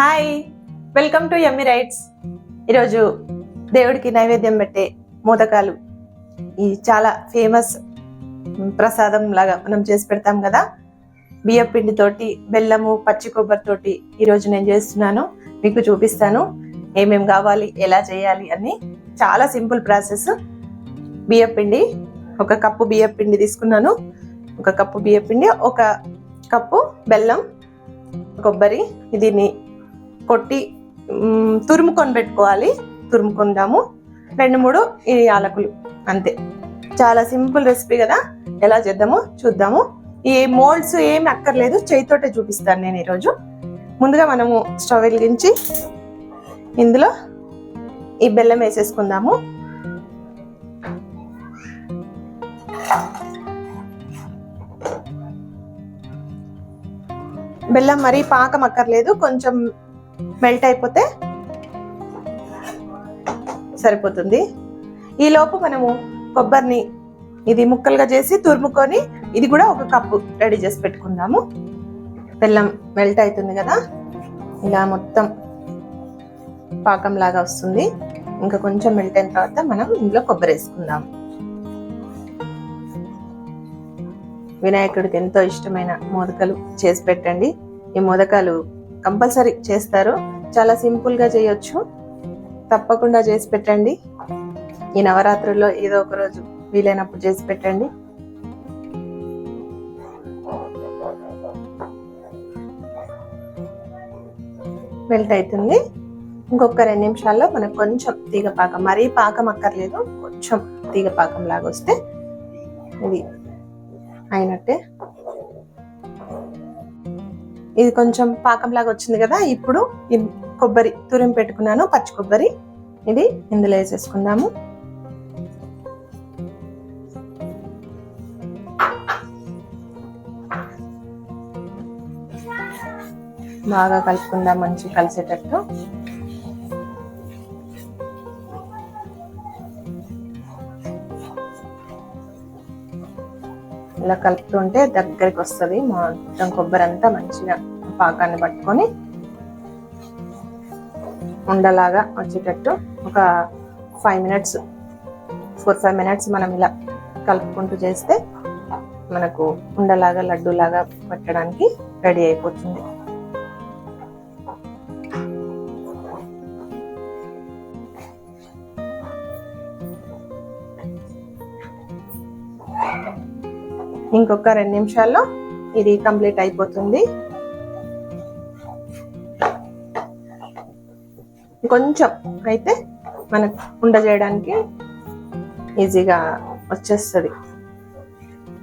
Hi welcome to Emmy writes ఈరోజు దేవుడికి నైవేద్యం పెట్టే మోదకాలు. ఈ చాలా ఫేమస్ ప్రసాదం లాగా మనం చేసి పెడతాం కదా? బియ్య పిండితోటి బెల్లము పచ్చి కొబ్బరితోటి ఈరోజు నేను చేస్తున్నాను. మీకు చూపిస్తాను ఏమేమి కావాలి ఎలా చేయాలి అని. చాలా సింపుల్ ప్రాసెస్. బియ్య పిండి ఒక కప్పు బియ్య పిండి తీసుకున్నాను. ఒక కప్పు బియ్య పిండి ఒక కప్పు బెల్లం కొబ్బరి దీన్ని కొట్టి తురుముకొని పెట్టుకోవాలి. తురుముకుందాము. రెండు మూడు ఈ యాలకులు అంతే. చాలా సింపుల్ రెసిపీ కదా. ఎలా చేద్దామో చూద్దాము. ఈ మోల్డ్స్ ఏమి అక్కర్లేదు. చేయితోటే చూపిస్తాను నేను ఈరోజు. ముందుగా మనము స్టవ్ వెలిగించి ఇందులో ఈ బెల్లం వేసేసుకుందాము. బెల్లం మరీ పాకం అక్కర్లేదు. కొంచెం మెల్ట్ అయిపోతే సరిపోతుంది. ఈలోపు మనము కొబ్బరిని ఇది ముక్కలుగా చేసి తురుముకొని ఇది కూడా ఒక కప్పు రెడీ చేసి పెట్టుకుందాము. బెల్లం మెల్ట్ అవుతుంది కదా? ఇలా మొత్తం పాకం లాగా వస్తుంది. ఇంకా కొంచెం మెల్ట్ అయిన తర్వాత మనం ఇందులో కొబ్బరి వేసుకుందాం. వినాయకుడికి ఎంతో ఇష్టమైన మోదకాలు చేసి పెట్టండి. ఈ మోదకాలు కంపల్సరీ చేస్తారు. చాలా సింపుల్గా చేయొచ్చు. తప్పకుండా చేసి పెట్టండి. ఈ నవరాత్రుల్లో ఏదో ఒక రోజు వీలైనప్పుడు చేసి పెట్టండి. మెల్ట్ అవుతుంది. ఇంకొక రెండు నిమిషాల్లో మనకు కొంచెం తీగ పాకం మరీ పాకం అక్కర్లేదు. కొంచెం తీగ పాకం లాగా వస్తే ఇది అయినట్టే. ఇది కొంచెం పాకం లాగా వచ్చింది కదా ఇప్పుడు ఈ కొబ్బరి తురిమి పెట్టుకున్నాను పచ్చి కొబ్బరి. ఇది ఇందులో వేసేసుకుందాము. బాగా కలుపుకుందాం మంచి కలిసేటట్టు. ఇలా కలుపుతుంటే దగ్గరికి వస్తుంది. మొత్తం కొబ్బరి అంతా మంచిగా పాకాన్ని పట్టుకొని ఉండలాగా వచ్చేటట్టు ఒక five minutes four five minutes మనం ఇలా కలుపుకుంటూ చేస్తే మనకు ఉండలాగా లడ్డూలాగా పెట్టడానికి రెడీ అయిపోతుంది. ఇంకొక రెండు నిమిషాల్లో ఇది కంప్లీట్ అయిపోతుంది. కొంచెం అయితే మనకు ఉండ చేయడానికి ఈజీగా వచ్చేస్తుంది.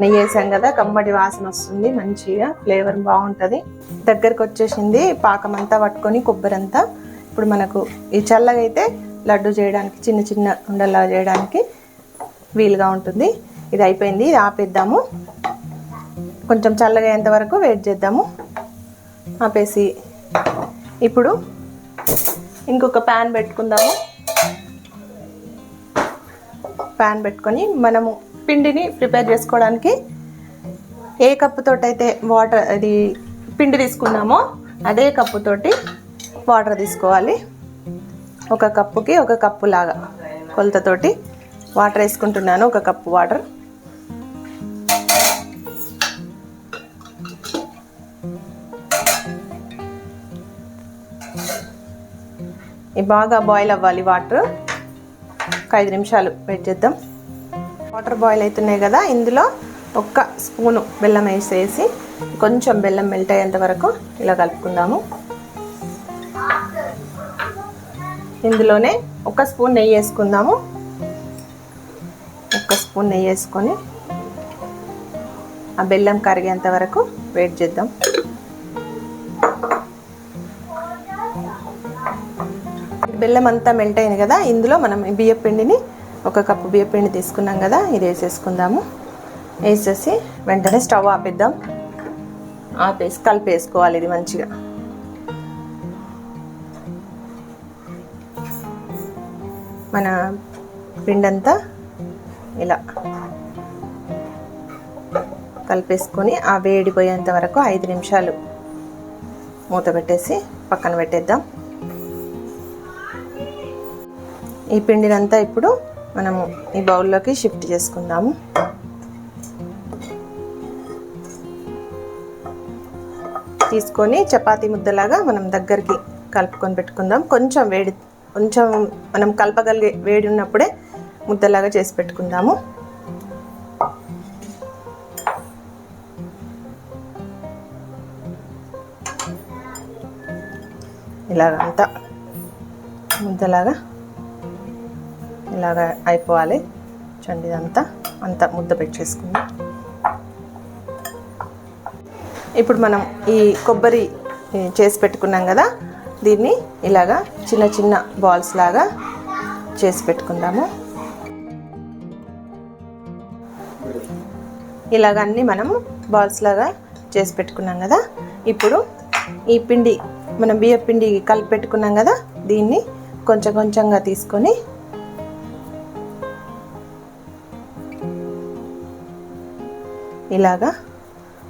నెయ్యి వేసాం కదా కమ్మటి వాసన వస్తుంది మంచిగా ఫ్లేవర్ బాగుంటుంది. దగ్గరకు వచ్చేసింది పాకం అంతా పట్టుకొని కొబ్బరి అంతా. ఇప్పుడు మనకు ఈ చల్లగా అయితే లడ్డు చేయడానికి చిన్న చిన్న ఉండలా చేయడానికి వీలుగా ఉంటుంది. ఇది అయిపోయింది ఇది ఆపేద్దాము. కొంచెం చల్లగా అయ్యేంత వరకు వెయిట్ చేద్దాము. ఆపేసి ఇప్పుడు ఇంకొక ప్యాన్ పెట్టుకుందాము. ప్యాన్ పెట్టుకొని మనము పిండిని ప్రిపేర్ చేసుకోవడానికి ఏ కప్పుతోటి వాటర్ అది పిండి తీసుకున్నామో అదే కప్పుతోటి వాటర్ తీసుకోవాలి. ఒక కప్పుకి ఒక కప్పు లాగా కొలతతోటి వాటర్ వేసుకుంటున్నాను ఒక కప్పు వాటర్ బాగా బాయిల్ అవ్వాలి వాటర్. ఒక ఐదు నిమిషాలు వెయిట్ చేద్దాం. వాటర్ బాయిల్ అవుతున్నాయి కదా ఇందులో ఒక్క స్పూను బెల్లం వేసేసి కొంచెం బెల్లం మెల్ట్ అయ్యేంత వరకు ఇలా కలుపుకుందాము. ఇందులోనే ఒక స్పూన్ నెయ్యి వేసుకుందాము. ఒక స్పూన్ నెయ్యి వేసుకొని ఆ బెల్లం కరిగేంత వరకు వెయిట్ చేద్దాం. బెల్లం అంతా మెల్ట్ అయింది కదా ఇందులో మనం ఈ బియ్య పిండిని ఒక కప్పు బియ్య పిండి తీసుకున్నాం కదా ఇది వేసేసుకుందాము. వేసేసి వెంటనే స్టవ్ ఆపేద్దాం. ఆపేసి కలిపేసుకోవాలి ఇది మంచిగా. మన పిండంతా ఇలా కలిపేసుకొని ఆ వేడిపోయేంత వరకు ఐదు నిమిషాలు మూత పెట్టేసి పక్కన పెట్టేద్దాం. ఈ పిండినంతా ఇప్పుడు మనము ఈ బౌల్లోకి షిఫ్ట్ చేసుకుందాము. తీసుకొని చపాతీ ముద్దలాగా మనం దగ్గరికి కలుపుకొని పెట్టుకుందాం. కొంచెం వేడి కొంచెం మనం కలపగలిగే వేడి ఉన్నప్పుడే ముద్దలాగా చేసి పెట్టుకుందాము. ఇలాగంతా ముద్దలాగా లాగా అయిపోవాలి. చూడండి ఇదంతా. అంతా ముద్ద పెట్టేసుకుందాం. ఇప్పుడు మనం ఈ కొబ్బరి చేసి పెట్టుకున్నాం కదా దీన్ని ఇలాగా చిన్న చిన్న బాల్స్ లాగా చేసి పెట్టుకుందాము. ఇలాగ అన్నీ మనం బాల్స్ లాగా చేసి పెట్టుకున్నాం కదా. ఇప్పుడు ఈ పిండి మనం బియ్య పిండి కలిపి పెట్టుకున్నాం కదా దీన్ని కొంచెం కొంచెంగా తీసుకొని ఇలాగా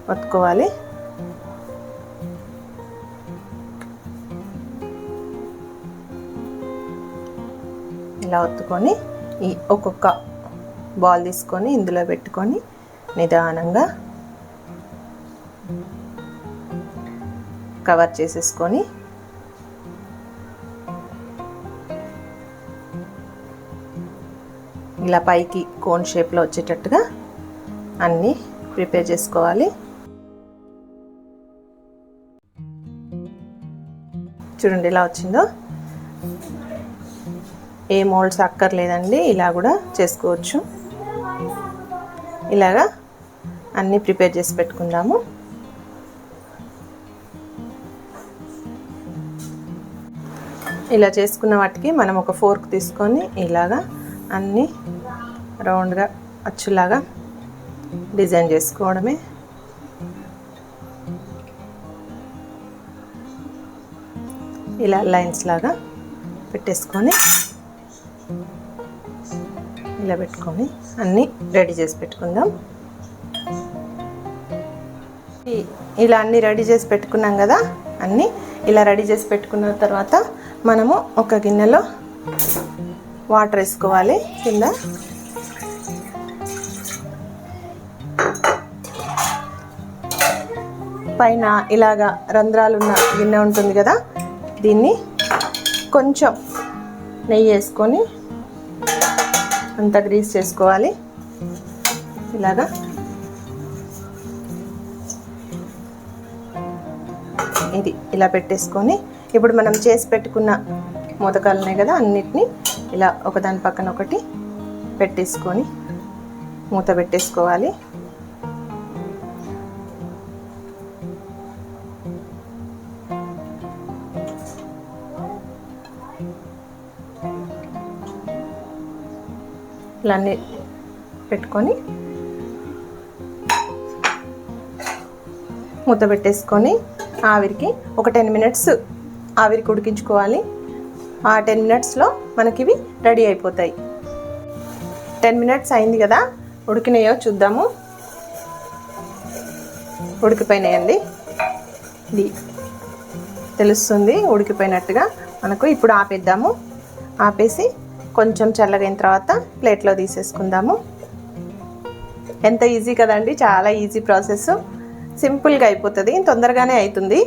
ఒత్తుకోవాలి ఇలా ఒత్తుకొని ఈ ఒక్కొక్క బాల్ తీసుకొని ఇందులో పెట్టుకొని నిదానంగా కవర్ చేసేసుకొని ఇలా పైకి కోన్ షేప్లో వచ్చేటట్టుగా అన్నీ ప్రిపేర్ చేసుకోవాలి. చూడండి ఇలా వచ్చిందో. ఏ మోల్డ్స్ అక్కర్లేదండి ఇలా కూడా చేసుకోవచ్చు. ఇలాగా అన్నీ ప్రిపేర్ చేసి పెట్టుకుందాము. ఇలా చేసుకున్న వాటికి మనం ఒక ఫోర్క్ తీసుకొని ఇలాగా అన్నీ రౌండ్గా అచ్చులాగా డిజైన్ చేసుకోవడమే. ఇలా లైన్స్ లాగా పెట్టేసుకొని ఇలా పెట్టుకొని అన్నీ రెడీ చేసి పెట్టుకుందాం. ఇలా అన్నీ రెడీ చేసి పెట్టుకున్నాం కదా అన్నీ ఇలా రెడీ చేసి పెట్టుకున్న తర్వాత మనము ఒక గిన్నెలో వాటర్ వేసుకోవాలి కింద. పైన ఇలాగా రంధ్రాలున్న గిన్నె ఉంటుంది కదా దీన్ని కొంచెం నెయ్యి వేసుకొని అంత గ్రీస్ చేసుకోవాలి. ఇలాగా. ఇది ఇలా పెట్టేసుకొని ఇప్పుడు మనం చేసి పెట్టుకున్న మోదకాలు ఉన్నాయి కదా అన్నిటినీ ఇలా ఒకదాని పక్కన ఒకటి పెట్టేసుకొని మూత పెట్టేసుకోవాలి. ఇలా అన్ని పెట్టుకొని మూత పెట్టేసుకొని ఆవిరికి ఒక టెన్ మినిట్స్ ఆవిరికి ఉడికించుకోవాలి. ఆ టెన్ మినిట్స్లో మనకి ఇవి రెడీ అయిపోతాయి. టెన్ మినిట్స్ అయింది కదా ఉడికినాయో చూద్దాము. ఉడికిపోయినాయండి. ఇది తెలుస్తుంది ఉడికిపోయినట్టుగా మనకు ఇప్పుడు ఆపేద్దాము. ఆపేసి కొంచెం చల్లగైన తర్వాత ప్లేట్లో తీసేసుకుందాము. ఎంత ఈజీ కదండి చాలా ఈజీ ప్రాసెస్. సింపుల్గా అయిపోతుంది తొందరగానే అవుతుంది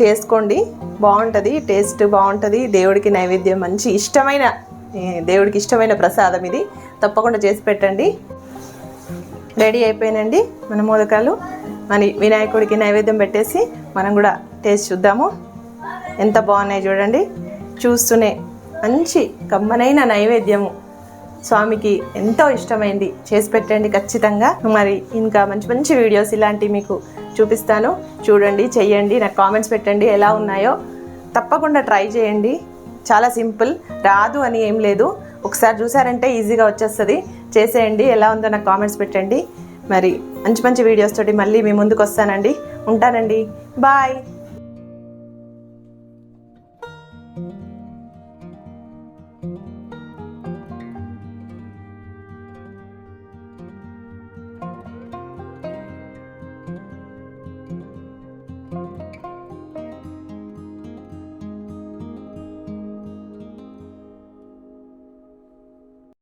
చేసుకోండి బాగుంటుంది టేస్ట్ బాగుంటుంది దేవుడికి నైవేద్యం మంచి ఇష్టమైన దేవుడికి ఇష్టమైన ప్రసాదం ఇది. తప్పకుండా చేసి పెట్టండి. రెడీ అయిపోయినండి మన మోదకాలు. మన వినాయకుడికి నైవేద్యం పెట్టేసి మనం కూడా టేస్ట్ చూద్దాము. ఎంత బాగున్నాయి చూడండి. చూస్తూనే మంచి కమ్మనైన నైవేద్యము. స్వామికి ఎంతో ఇష్టమైంది. చేసి పెట్టండి ఖచ్చితంగా. మరి ఇంకా మంచి మంచి వీడియోస్ ఇలాంటివి మీకు చూపిస్తాను. చూడండి చెయ్యండి నాకు కామెంట్స్ పెట్టండి ఎలా ఉన్నాయో. తప్పకుండా ట్రై చేయండి. చాలా సింపుల్ రాదు అని ఏం లేదు. ఒకసారి చూసారంటే ఈజీగా వచ్చేస్తుంది. చేసేయండి ఎలా ఉందో నాకు కామెంట్స్ పెట్టండి. మరి మంచి మంచి వీడియోస్ తోటి మళ్ళీ మీ ముందుకు వస్తానండి. ఉంటానండి. బాయ్